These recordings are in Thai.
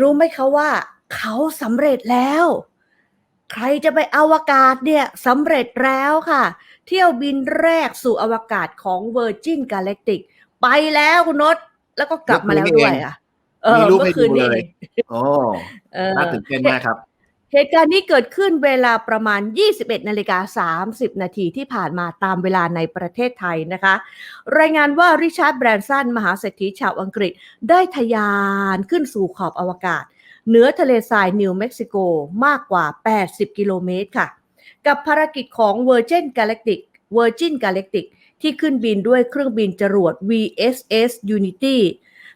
รู้ไหมคะว่า เขาสำเร็จแล้ว ใครจะไปอวกาศเนี่ยสำเร็จแล้วค่ะ เที่ยวบินแรกสู่อวกาศของ Virgin Galactic ไปแล้วคุณนศแล้วก็กลับมาแล้วด้วยอะเออมีรูปให้เมื่อคืนดูนี้เลยโอ้เออน่าตื่นเต้นมากครับ เหตุการณ์นี้เกิดขึ้นเวลาประมาณ 21นาฬิกา30 นาทีที่ผ่านมาตามเวลาในประเทศไทยนะคะ รายงานว่าริชาร์ดแบรนสันมหาเศรษฐีชาวอังกฤษ ได้ทะยานขึ้นสู่ขอบอวกาศ เหนือทะเลทรายนิวเม็กซิโกมากกว่า 80 กิโลเมตรค่ะ กับภารกิจของ Virgin Galactic Virgin Galactic ที่ขึ้นบินด้วยเครื่องบินจรวด VSS Unity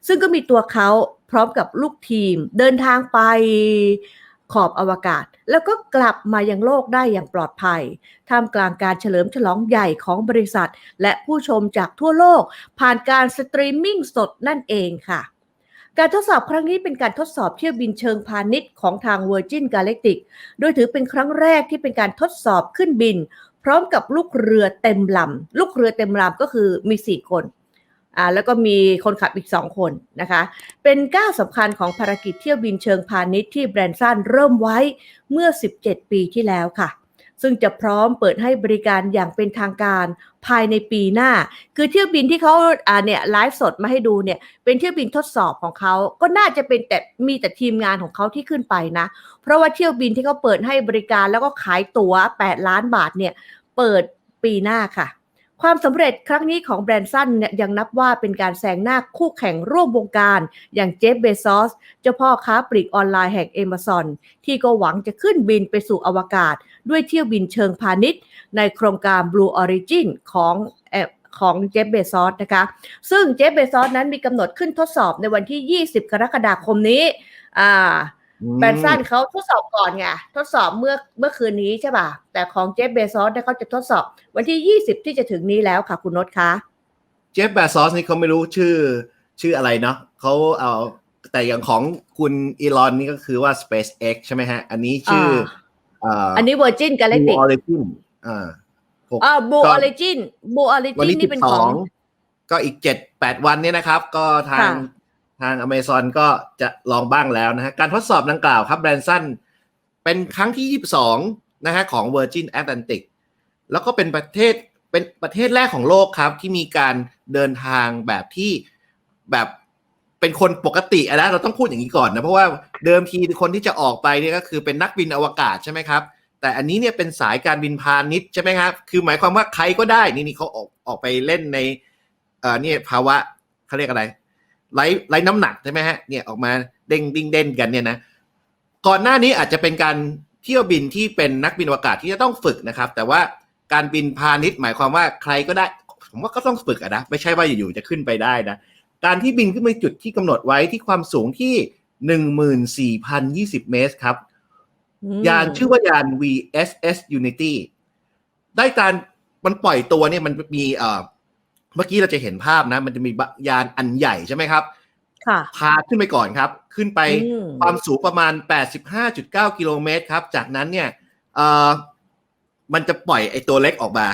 ซึ่งก็มีตัวเขาพร้อมกับลูกทีมเดินทางไป ขอบอวกาศ แล้วก็กลับมายังโลกได้อย่างปลอดภัย ท่ามกลางการเฉลิมฉลองใหญ่ของบริษัท และผู้ชมจากทั่วโลก ผ่านการสตรีมมิ่งสดนั่นเองค่ะ การทดสอบครั้งนี้เป็นการทดสอบเที่ยวบินเชิงพาณิชย์ของทาง Virgin Galactic โดยถือเป็นครั้งแรกที่เป็นการทดสอบขึ้นบิน พร้อมกับลูกเรือเต็มลำลูกเรือเต็มลำก็คือมี 4 คน อ่าแล้วก็มีคนขับอีก 2 คนนะคะ เป็นก้าวสำคัญของภารกิจเที่ยวบินเชิงพาณิชย์ที่แบรนด์ซันเริ่มไว้เมื่อ 17 ปีที่แล้วค่ะ ซึ่งจะพร้อมเปิดให้บริการอย่างเป็นทางการภายในปีหน้า คือเที่ยวบินที่เขาอ่าเนี่ยไลฟ์สดมาให้ดูเนี่ยเป็นเที่ยวบินทดสอบของเขา ก็น่าจะเป็นแต่มีแต่ทีมงานของเขาที่ขึ้นไปนะ เพราะว่าเที่ยวบินที่เขาเปิดให้บริการแล้วก็ขายตั๋ว 8 ล้านบาทเนี่ยเปิดปีหน้าค่ะ ความสำเร็จครั้งนี้ของแบรนด์ซันเนี่ยยังนับว่าเป็นการแซงหน้าคู่แข่งร่วมวงการ อย่างเจฟเบซอส เจ้าพ่อค้าปลีกออนไลน์แห่ง Amazon ที่ก็หวังจะขึ้นบินไปสู่อวกาศ ด้วยเที่ยวบินเชิงพาณิชย์ ในโครงการ Blue Origin ของของเจฟเบซอสนะคะ ซึ่งเจฟเบซอสนั้นมีกำหนดขึ้นทดสอบในวันที่ 20 กรกฎาคมนี้อ่า แบรนด์ซันเขาทดสอบก่อนไงทดสอบเมื่อเมื่อคืนนี้ใช่ป่ะ แต่ของเจฟเบซอสเนี่ยเขาจะทดสอบ วันที่ 20 ที่จะถึงนี้แล้วค่ะ คุณนศคะเจฟแบซอสนี่เขาไม่รู้ชื่อชื่ออะไรเนาะเขาเอาแต่อย่างของคุณอีลอนนี่ก็คือว่า SpaceX ใช่ไหมฮะ อันนี้ชื่ออ่าอันนี้ Virgin Galactic Blue Origin อ่าหกอ่า Blue ก็ Origin Blue วัน Origin ที่นี่สิเป็นบสขอองงก็อีกเจ็ดแปดวันเนี่ยนะครับ ก็ทางค่ะ ทางอเมซอนก็จะลองบ้างแล้วนะฮะการทดสอบดังกล่าวครับแบรนซันเป็นครั้งที่ 22 นะฮะของ Virgin Atlantic แล้วก็เป็นประเทศเป็นประเทศแรกของโลกครับ ที่มีการเดินทางแบบที่แบบเป็นคนปกติอะนะเราต้องพูดอย่างนี้ก่อนนะ เพราะว่าเดิมทีคนที่จะออกไปเนี่ยก็คือเป็นนักบินอวกาศใช่ไหมครับ แต่อันนี้เนี่ยเป็นสายการบินพาณิชย์ใช่ไหมครับ คือหมายความว่าใครก็ได้นี่นี่เขาออกออกไปเล่นในเอ่อเนี่ยภาวะเขาเรียกอะไร ไร้ไร้น้ำหนักใช่ไหมฮะเนี่ยออกมาเด้งดิ้งเด้นกันเนี่ยนะก่อนหน้านี้อาจจะเป็นการเที่ยวบินที่เป็นนักบินอวกาศที่จะต้องฝึกนะครับ แต่ว่าการบินพาณิชย์หมายความว่าใครก็ได้ ผมว่าก็ต้องฝึกอะนะไม่ใช่ว่าอยู่ๆจะขึ้นไปได้นะการที่บินขึ้นไปจุดที่กำหนดไว้ที่ความสูงที่14,020เมตรครับอืมยานชื่อว่ายาน VSS Unity ได้การมันปล่อยตัวเนี่ยมันมีเอ่อ เมื่อกี้เราจะเห็นภาพนะ มันจะมียานอันใหญ่ใช่ไหมครับ ค่ะพาขึ้นไปก่อนครับ ขึ้นไปอืมความสูงประมาณ 85.9 กิโลเมตรครับ จากนั้นเนี่ยเอ่อมันจะปล่อยไอ้ตัวเล็กออกมา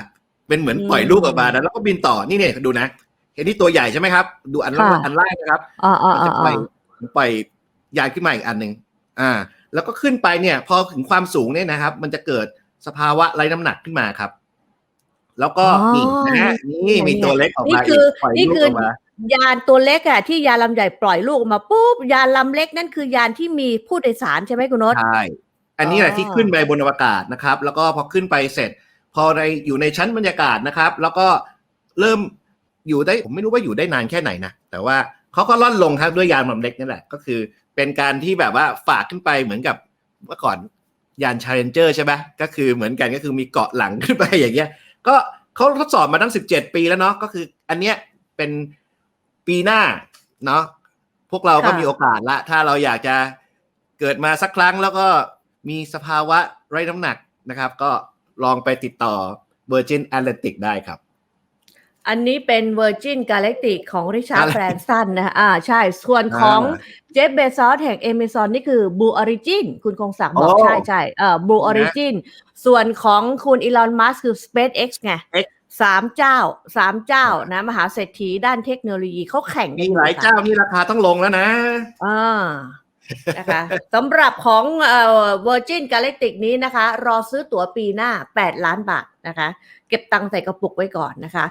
เป็นเหมือนปล่อยลูกออกมานะแล้วก็บินต่อนี่เนี่ยดูนะเห็นที่ตัวใหญ่ใช่ไหมครับ ดูอันล่างอันล่างนะครับอ่าอ่ามันอ่าจะปล่อยปล่อยยานขึ้นมาอีกอันหนึ่งอ่า แล้วก็ขึ้นไปเนี่ย พอถึงความสูงเนี่ยนะครับ มันจะเกิดสภาวะไร้น้ำหนักขึ้นมาครับ แล้วก็นี่นะฮะนี่มีตัวเล็กออกนี่มาคือีอกปล่อยนี่ลูกคือออกมายานตัวเล็กอะที่ยานลำใหญ่ปล่อยลูกออกมาปุ๊บยานลำเล็กนั่นคือยานที่มีผู้โดยสารใช่ไหมคุณนศใช่อันนี้แหละอ๋อที่ขึ้นไปบนอวกาศนะครับ แล้วก็พอขึ้นไปเสร็จ พอในอยู่ในชั้นบรรยากาศนะครับ แล้วก็เริ่มอยู่ได้ผมไม่รู้ว่าอยู่ได้นานแค่ไหนนะแต่ว่าเขาก็ล่อนลงครับด้วยยานลำเล็กนี่แหละก็คือ เป็นการที่แบบว่าฝากขึ้นไปเหมือนกับเมื่อก่อนยาน Challenger ใช่ไหมก็คือเหมือนกันก็คือมีเกาะหลังขึ้นไปอย่างเงี้ย ก็เขาทดสอบมาตั้ง 17 ปีแล้วเนาะก็คืออันเนี้ยเป็นปีหน้าเนาะพวกเราก็ค่ะมีโอกาสละ ถ้าเราอยากจะเกิดมาสักครั้งแล้วก็มีสภาวะไร้น้ำหนักนะครับ ก็ลองไปติดต่อ Virgin Atlantic ได้ครับ อันนี้เป็น Virgin Galactic ของริชาร์ดอะไรแบรนสันนะฮะอ่าใช่ ส่วนของอ่าเจฟเบซอสแห่ง Amazon นี่คือ Blue Origin คุณคงศักดิ์บอกโอ้ใช่ใช่เอ่อ Blue Origin ส่วนของคุณอีลอนมัสคือ SpaceX ไง X สามเจ้าสามเจ้านะ มหาเศรษฐีด้านเทคโนโลยีเขาแข่งกัมีนอยู่หลายค่ะเจ้านี่ราคาต้องลงแล้วนะอ่านะคะสำหรับของเอ่อ Virgin Galactic นี้นะคะ รอซื้อตั๋วปีหน้า 8 ล้านบาทนะคะ เก็บตังค์ใส่กระปุกไว้ก่อนนะคะ